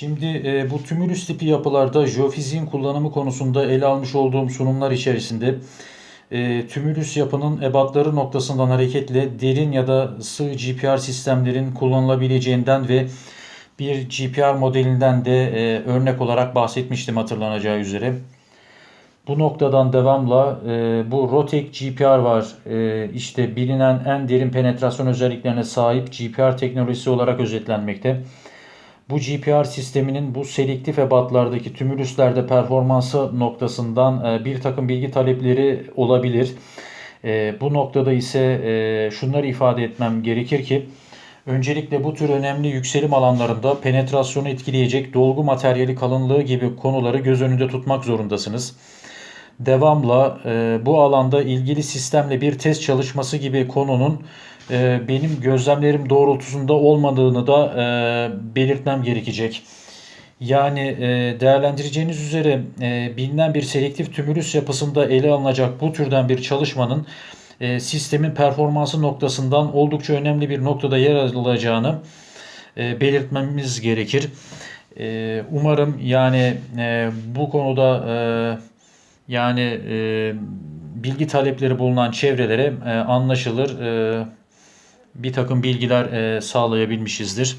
Şimdi e, bu tümülüs tipi yapılarda jeofiziğin kullanımı konusunda ele almış olduğum sunumlar içerisinde e, tümülüs yapının ebatları noktasından hareketle derin ya da sığ GPR sistemlerin kullanılabileceğinden ve bir GPR modelinden de e, örnek olarak bahsetmiştim hatırlanacağı üzere. Bu noktadan devamla e, bu Rotek GPR var. E, işte bilinen en derin penetrasyon özelliklerine sahip GPR teknolojisi olarak özetlenmekte. Bu GPR sisteminin bu selektif ebatlardaki tümülüslerde performansı noktasından e, bir takım bilgi talepleri olabilir. E, bu noktada ise e, şunları ifade etmem gerekir ki öncelikle bu tür önemli yükselim alanlarında penetrasyonu etkileyecek dolgu materyali kalınlığı gibi konuları göz önünde tutmak zorundasınız. Devamla e, bu alanda ilgili sistemle bir test çalışması gibi konunun e, benim gözlemlerim doğrultusunda olmadığını da e, belirtmem gerekecek. Yani e, değerlendireceğiniz üzere e, bilinen bir selektif tümülüs yapısında ele alınacak bu türden bir çalışmanın e, sistemin performansı noktasından oldukça önemli bir noktada yer alacağını e, belirtmemiz gerekir. E, umarım yani e, bu konuda e, yani e, bilgi talepleri bulunan çevrelere e, anlaşılır e, bir takım bilgiler e, sağlayabilmişizdir.